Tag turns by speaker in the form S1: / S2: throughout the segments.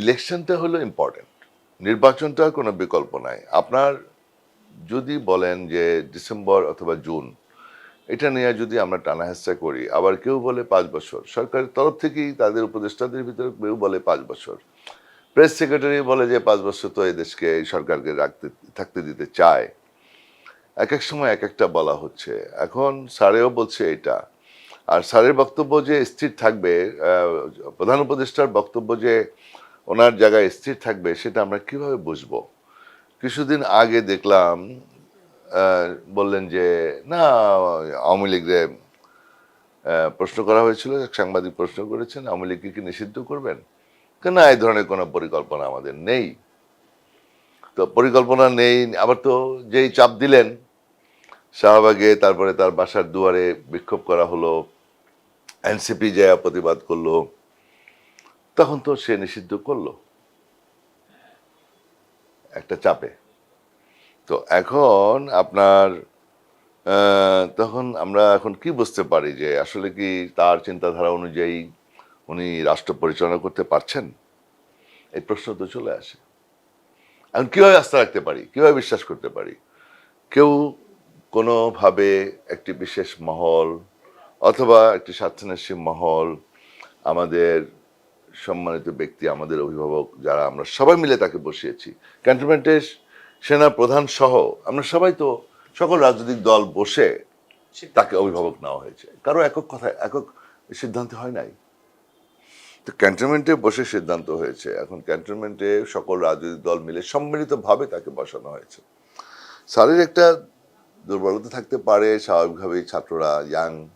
S1: ইলেকশনটা হলো ইম্পর্টেন্ট নির্বাচনটার কোনো বিকল্প নাই। আপনার যদি বলেন যে ডিসেম্বর অথবা জুন, এটা নিয়ে যদি আমরা টানা হেঁচড়া করি, আবার কেউ বলে পাঁচ বছর, সরকারের তরফ থেকেই তাদের উপদেষ্টাদের ভিতরে কেউ বলে পাঁচ বছর। প্রেস সেক্রেটারি বলে যে পাঁচ বছর তো এই দেশকে, এই সরকারকে রাখতে, থাকতে দিতে চায়। এক এক সময় এক একটা বলা হচ্ছে। এখন স্যারেও বলছে এটা। আর স্যারের বক্তব্য যে স্থির থাকবে প্রধান উপদেষ্টার বক্তব্য যে ওনার জায়গায় স্থির থাকবে সেটা আমরা কীভাবে বুঝব? কিছুদিন আগে দেখলাম বললেন যে, না, আওয়ামী লীগরে প্রশ্ন করা হয়েছিল, সাংবাদিক প্রশ্ন করেছেন, আওয়ামী লীগকে কি নিষিদ্ধ করবেন? না এই ধরনের কোনো পরিকল্পনা আমাদের নেই? তো পরিকল্পনা নেই, আবার তো যেই চাপ দিলেন, শাহবাগে তারপরে তার বাসার দুয়ারে বিক্ষোভ করা হলো, এনসিপি যায় প্রতিবাদ করল তখন তো সে নিষিদ্ধ করল। একটা চাপে। তো এখন আপনার তখন আমরা এখন কি বুঝতে পারি যে আসলে কি তার চিন্তাধারা অনুযায়ী উনি রাষ্ট্র পরিচালনা করতে পারছেন? এই প্রশ্ন তো চলে আসে। এখন কীভাবে আস্থা রাখতে পারি? কীভাবে বিশ্বাস করতে পারি? কেউ কোনোভাবে একটি বিশেষ মহল অথবা একটি স্বার্থন্বেষী মহল আমাদের সম্মানিত ব্যক্তি, আমাদের অভিভাবক যারা, আমরা সবাই মিলে তাকে বসিয়েছি। ক্যান্টনমেন্টের সেনা প্রধান সহ আমরা সবাই তো সকল রাজনৈতিক দল বসে তাকে অভিভাবক নেওয়া হয়েছে। কারও একক কথা, একক সিদ্ধান্ত হয় নাই। তো ক্যান্টনমেন্টে বসে সিদ্ধান্ত হয়েছে। এখন ক্যান্টনমেন্টে সকল রাজনৈতিক দল মিলে সম্মিলিতভাবে তাকে বসানো হয়েছে। স্যারের একটা দুর্বলতা থাকতে পারে, স্বাভাবিকভাবেই ছাত্ররা, ইয়াং,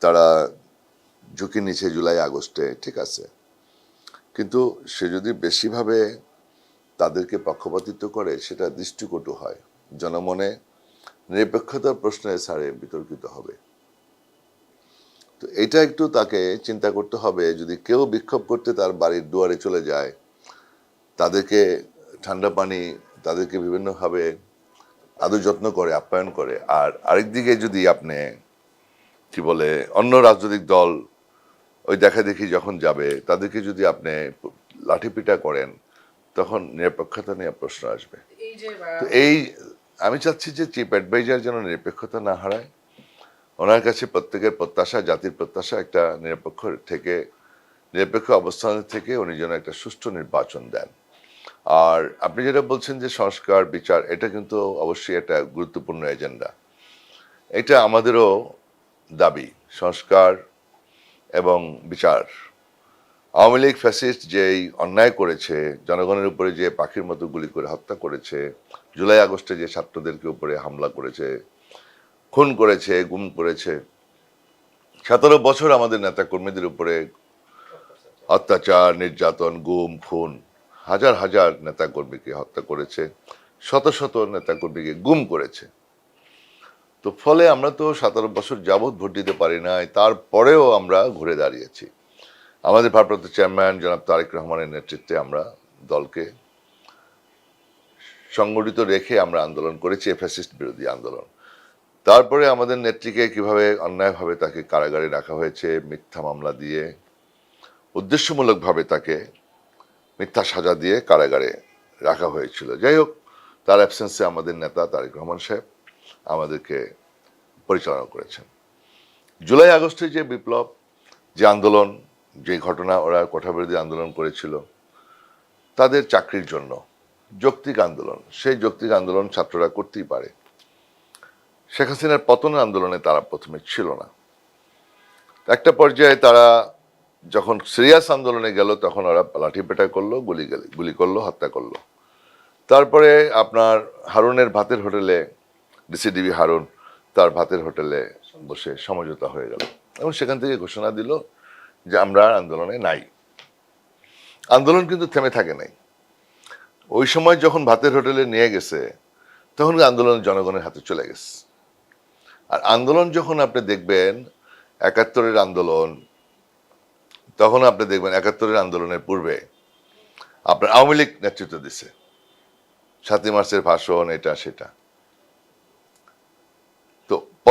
S1: তারা ঝুঁকি নিচ্ছে জুলাই, আগস্টে ঠিক আছে। কিন্তু সে যদি বেশিভাবে তাদেরকে পক্ষপাতিত্ব করে, সেটা দৃষ্টিকটু হয়। জনমনে নিরপেক্ষতার প্রশ্নে সারে বিতর্কিত হবে। তো এটা একটু তাকে চিন্তা করতে হবে, যদি কেউ বিক্ষোভ করতে তার বাড়ির দুয়ারে চলে যায়, তাদেরকে ঠান্ডা পানি, তাদেরকে বিভিন্নভাবে আদর যত্ন করে, আপ্যায়ন করে। আর আরেকদিকে যদি আপনি, কি বলে, অন্য রাজনৈতিক দল ওই দেখা দেখি যখন যাবে তাদেরকে যদি আপনি লাঠিপিটা করেন তখন নিরপেক্ষতা নিয়ে প্রশ্ন আসবে। তো এই আমি চাচ্ছি যে চিফ অ্যাডভাইজার যেন নিরপেক্ষতা না হারায়। ওনার কাছে প্রত্যেকের প্রত্যাশা জাতির প্রত্যাশা একটা নিরপেক্ষ থেকে নিরপেক্ষ অবস্থান থেকে উনি যেন একটা সুষ্ঠু নির্বাচন দেন। আর আপনি যেটা বলছেন যে সংস্কার বিচার এটা কিন্তু অবশ্যই একটা গুরুত্বপূর্ণ এজেন্ডা। এটা আমাদেরও দাবি। সংস্কার এবং বিচার। আওয়ামী লীগ ফ্যাসিস্ট যেই অন্যায় করেছে, জনগণের উপরে যে পাখির মতো গুলি করে হত্যা করেছে, জুলাই আগস্টে যে ছাত্রদেরকে উপরে হামলা করেছে, খুন করেছে, গুম করেছে, সতেরো বছর আমাদের নেতা কর্মীদের উপরে অত্যাচার, নির্যাতন, গুম, খুন, হাজার হাজার নেতা কর্মীকে হত্যা করেছে, শত শত নেতা কর্মীকে গুম করেছে। তো ফলে আমরা তো সতেরো বছর যাবৎ ভোট দিতে পারি নাই, তারপরেও আমরা ঘুরে দাঁড়িয়েছি। আমাদের ভারপ্রাপ্ত চেয়ারম্যান জনাব তারেক রহমানের নেতৃত্বে আমরা দলকে সংগঠিত রেখে আমরা আন্দোলন করেছি ফ্যাসিস্ট বিরোধী আন্দোলন। তারপরে আমাদের নেত্রীকে কীভাবে অন্যায়ভাবে তাকে কারাগারে রাখা হয়েছে, মিথ্যা মামলা দিয়ে, উদ্দেশ্যমূলকভাবে তাকে মিথ্যা সাজা দিয়ে কারাগারে রাখা হয়েছিল। যাই হোক, তার অ্যাবসেন্সে আমাদের নেতা তারেক রহমান সাহেব। আমাদেরকে পরিচালনা করেছেন। জুলাই আগস্টে যে বিপ্লব, যে আন্দোলন, যে ঘটনা ওরা কোঠাবিরোধী আন্দোলন করেছিল, তাদের চাকরির জন্য যৌক্তিক আন্দোলন, সেই যৌক্তিক আন্দোলন ছাত্ররা করতেই পারে। শেখ হাসিনার পতন আন্দোলনে তারা প্রথমে ছিল না। একটা পর্যায়ে তারা যখন সিরিয়াস আন্দোলনে গেল, তখন ওরা লাঠি পেটা করল, গুলি গেল, গুলি করল, হত্যা করল। তারপরে আপনার হারুনের ভাতের হোটেলে ডিসিডিবি হারুন তার ভাতের হোটেলে বসে সমঝোতা হয়ে গেল। এবং সেখান থেকে ঘোষণা দিল যে আমরা আর আন্দোলনে নাই। আন্দোলন কিন্তু থেমে থাকে নাই। ওই সময় যখন ভাতের হোটেলে নিয়ে গেছে, তখন আন্দোলন জনগণের হাতে চলে গেছে। আর আন্দোলন যখন আপনি দেখবেন, একাত্তরের আন্দোলন, তখন আপনি দেখবেন একাত্তরের আন্দোলনের পূর্বে আপনার আওয়ামী লীগ নেতৃত্ব দিছে। সাতই মার্চের ভাষণ, এটা, সেটা।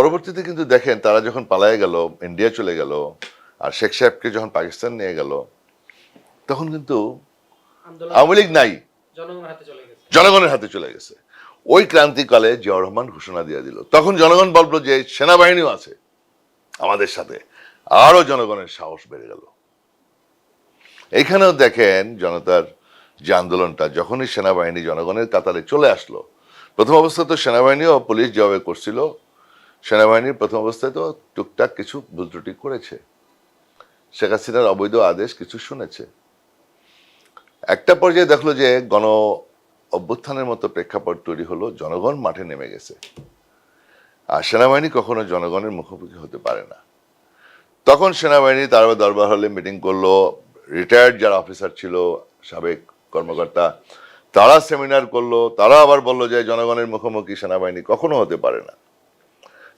S1: পরবর্তীতে কিন্তু দেখেন তারা যখন পালায়ে গেল ইন্ডিয়া চলে গেল আর শেখ সাহেবকে যখন পাকিস্তান নিয়ে গেল তখন কিন্তু আওয়ামী লীগ নাই।
S2: জনগণের হাতে চলে গেছে।
S1: ওই ক্রান্তিকালে জিয়াউর রহমান ঘোষণা দিয়ে দিল। তখন জনগণ বলল যে সেনাবাহিনীও আছে আমাদের সাথে। আরও জনগণের সাহস বেড়ে গেল। এখানেও দেখেন জনতার যে আন্দোলনটা যখনই সেনাবাহিনী জনগণের কাতারে চলে আসলো প্রথম অবস্থা তো সেনাবাহিনী ও পুলিশ যেভাবে করছিল সেনাবাহিনীর প্রথম অবস্থায় তো টুকটাক কিছু ভুল ত্রুটি করেছে। শেখ হাসিনার অবৈধ আদেশ কিছু শুনেছে। একটা পর্যায়ে দেখল যে গণ অভ্যুত্থানের মতো প্রেক্ষাপট তৈরি হলো, জনগণ মাঠে নেমে গেছে। আর সেনাবাহিনী কখনো জনগণের মুখোমুখি হতে পারে না। তখন সেনাবাহিনী তার দরবার হলে মিটিং করল। রিটায়ার্ড যারা অফিসার ছিল, সাবেক কর্মকর্তা, তারা সেমিনার করল। তারা আবার বলল যে জনগণের মুখোমুখি সেনাবাহিনী কখনো হতে পারে না।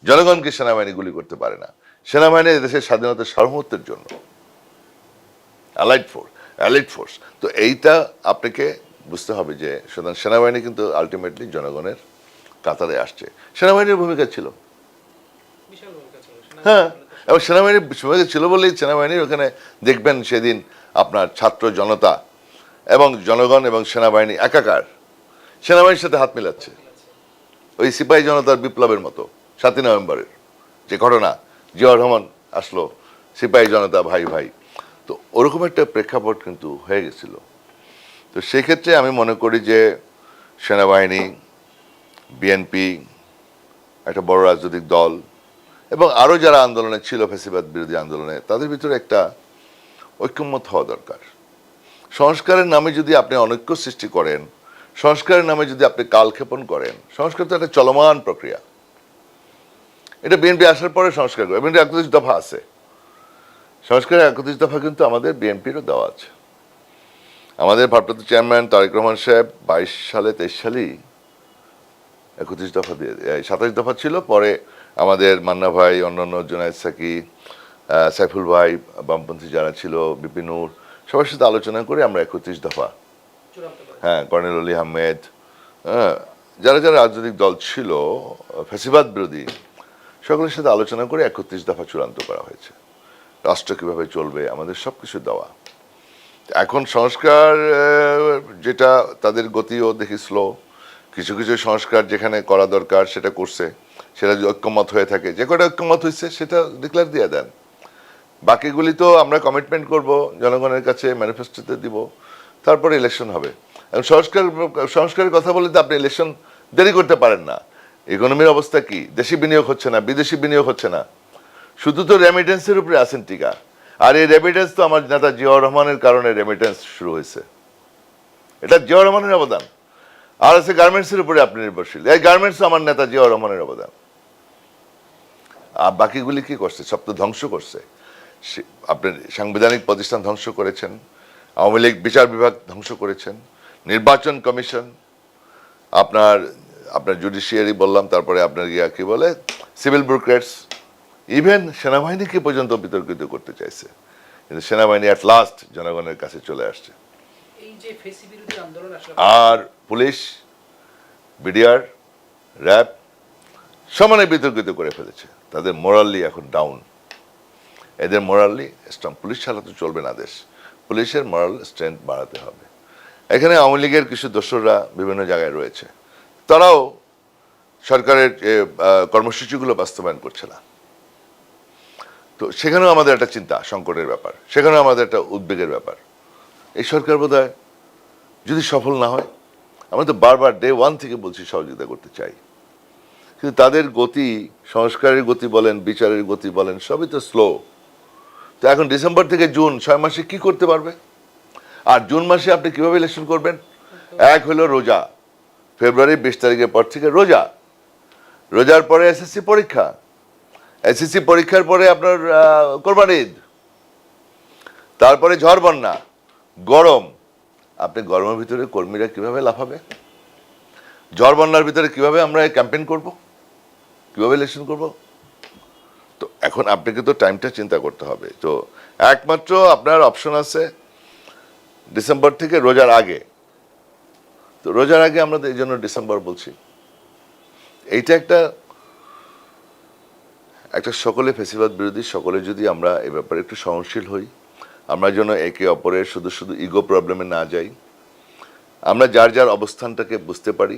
S1: জনগণকে সেনাবাহিনী গুলি করতে পারে না। সেনাবাহিনী দেশের স্বাধীনতার সার্বভৌমত্বের জন্য। অ্যালাইড ফোর্স অ্যালাইড ফোর্স তো এইটা আপনাকে বুঝতে হবে যে সুতরাং সেনাবাহিনী কিন্তু আলটিমেটলি জনগণের কাতারে আসছে। সেনাবাহিনীর ভূমিকা ছিল। হ্যাঁ এবং সেনাবাহিনীর ভূমিকা ছিল বলেই সেনাবাহিনীর ওখানে দেখবেন সেদিন আপনার ছাত্র জনতা এবং জনগণ এবং সেনাবাহিনী একাকার। সেনাবাহিনীর সাথে হাত মিলাচ্ছে। ওই সিপাহী জনতার বিপ্লবের মতো। সাতই নভেম্বরের যে ঘটনা জিয়াউর রহমান আসলো, সিপাহী জনতা ভাই ভাই, তো ওরকম একটা প্রেক্ষাপট কিন্তু হয়ে গেছিল। তো সেক্ষেত্রে আমি মনে করি যে সেনাবাহিনী, বিএনপি, একটা বড় রাজনৈতিক দল এবং আরও যারা আন্দোলনে ছিল, ফেসিবাদ বিরোধী আন্দোলনে, তাদের ভিতরে একটা ঐক্যমত হওয়া দরকার। সংস্কারের নামে যদি আপনি অনৈক্য সৃষ্টি করেন, সংস্কারের নামে যদি আপনি কালক্ষেপণ করেন, সংস্কার তো একটা চলমান প্রক্রিয়া। এটা বিএনপি আসার পরে সংস্কার করে বিএনপি একত্রিশ দফা আছে। সংস্কারের একত্রিশ দফা কিন্তু আমাদের বিএনপিরও দেওয়া আছে। আমাদের ভারপ্রাপ্ত চেয়ারম্যান তারেক রহমান সাহেব বাইশ সালে তেইশ সালেই একত্রিশ দফা দিয়ে সাতাশ দফা ছিল। পরে আমাদের মান্না ভাই অন্যান্য জোনায়দ সাকি সাইফুল ভাই বামপন্থী যারা ছিল বিপিনুর সবার সাথে আলোচনা করে আমরা একত্রিশ দফা। হ্যাঁ কর্নেল অলি আহমেদ হ্যাঁ, যারা যারা রাজনৈতিক দল ছিল ফ্যাসিবাদ বিরোধী সকলের সাথে আলোচনা করে একত্রিশ দফা চূড়ান্ত করা হয়েছে। রাষ্ট্র কীভাবে চলবে, আমাদের সব কিছু দেওয়া। এখন সংস্কার যেটা তাদের গতিও দেখি স্লো কিছু কিছু সংস্কার যেখানে করা দরকার সেটা করছে। সেটা যদি ঐক্যমত হয়ে থাকে, যে কটা ঐক্যমত হয়েছে সেটা ডিক্লেয়ার দিয়ে দেন। বাকিগুলি তো আমরা কমিটমেন্ট করব, জনগণের কাছে ম্যানিফেস্টোতে দিব, তারপরে ইলেকশন হবে। সংস্কার, সংস্কারের কথা বলে তো আপনি ইলেকশন দেরি করতে পারেন না। ইকোনমির অবস্থা কি? দেশি বিনিয়োগ হচ্ছে না, বিদেশি বিনিয়োগ হচ্ছে না। শুধু তো রেমিটেন্সের উপরে আছেন টিকা। আর এই রেমিটেন্স তো আমার নেতা জিয়াউর রহমানের কারণে রেমিটেন্স শুরু হয়েছে। এটা জিয়াউর রহমানের অবদান। আর আছে গার্মেন্টসের উপরে আপনি নির্ভরশীল। এই গার্মেন্টস আমার নেতা জিয়াউর রহমানের অবদান। আর বাকিগুলি কি করছে? সব তো ধ্বংস করছে। আপনার সাংবিধানিক প্রতিষ্ঠান ধ্বংস করেছেন। আওয়ামী লীগ বিচার বিভাগ ধ্বংস করেছেন। নির্বাচন কমিশন, আপনার আপনার জুডিশিয়ারি বললাম তারপরে আপনার ইয়া কি বলে সিভিল ব্রোক্রেটস ইভেন সেনাবাহিনীকে পর্যন্ত বিতর্কিত করতে চাইছে? কিন্তু সেনাবাহিনী অ্যাট লাস্ট জনগণের কাছে চলে আসছে। আর পুলিশ বিডিআর র্যাব সমানে বিতর্কিত করে ফেলেছে। তাদের মোরালি এখন ডাউন এদের মোরালি স্ট্রং পুলিশ ছাড়া তো চলবে না দেশ। পুলিশের মোরাল স্ট্রেংথ বাড়াতে হবে। এখানে আওয়ামী লীগের কিছু দোসররা বিভিন্ন জায়গায় রয়েছে। তারাও সরকারের কর্মসূচিগুলো বাস্তবায়ন করছে না। তো সেখানেও আমাদের একটা চিন্তা, সংকটের ব্যাপার। সেখানেও আমাদের একটা উদ্বেগের ব্যাপার। এই সরকার বোধহয় যদি সফল না হয়, আমরা তো বারবার ডে ওয়ান থেকে বলছি সহযোগিতা করতে চাই। কিন্তু তাদের গতি, সংস্কারের গতি বলেন, বিচারের গতি বলেন, সবই তো স্লো তো এখন ডিসেম্বর থেকে জুন ছয় মাসে কি করতে পারবে? আর জুন মাসে আপনি কীভাবে ইলেকশন করবেন? এক হলো রোজা। ফেব্রুয়ারি বিশ তারিখের পর থেকে রোজা। রোজার পরে এসএসসি পরীক্ষা। এসএসসি পরীক্ষার পরে আপনার কোরবানি ঈদ। তারপরে ঝড় বন্যা, গরম। আপনি গরমের ভিতরে কর্মীরা কীভাবে লাফাবে? ঝড় বন্যার ভিতরে কীভাবে আমরা ক্যাম্পেইন করব? কীভাবে ইলেকশন করব? তো এখন আপনাকে তো টাইমটা চিন্তা করতে হবে। তো একমাত্র আপনার অপশন আছে ডিসেম্বর থেকে রোজার আগে। তো রোজার আগে আমরা এই জন্য ডিসেম্বর বলছি। এইটা একটা একটা সকলে ফেসিবাদ বিরোধী, সকলে যদি আমরা এ ব্যাপারে একটু সহনশীল হই, আমরা যেন একে অপরের শুধু শুধু ইগো প্রবলেমে না যাই, আমরা যার যার অবস্থানটাকে বুঝতে পারি,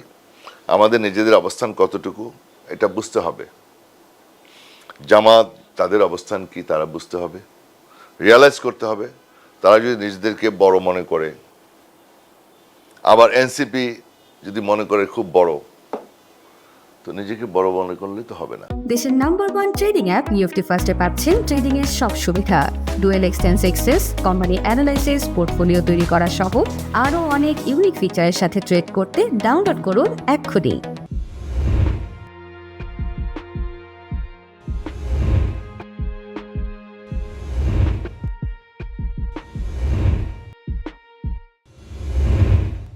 S1: আমাদের নিজেদের অবস্থান কতটুকু, এটা বুঝতে হবে। জামাত, তাদের অবস্থান কি, তারা বুঝতে হবে। রিয়ালাইজ করতে হবে, তারা যদি নিজেদেরকে বড় মনে করে আবার এনসিপি যদি মনে করে খুব বড়, তো নিজেকে বড় মনে করলে তো হবে না।
S3: দেশের নাম্বার ওয়ান ট্রেডিং অ্যাপ নিউফটি ফার্স্টে পাচ্ছেন ট্রেডিং এর সব সুবিধা। ডুয়েল এক্সটেন্স এক্সেস কোম্পানি অ্যানালাইসিস পোর্টফোলিও তৈরি করা সহ আরও অনেক ইউনিক ফিচারের সাথে ট্রেড করতে ডাউনলোড করুন এক্ষুনি।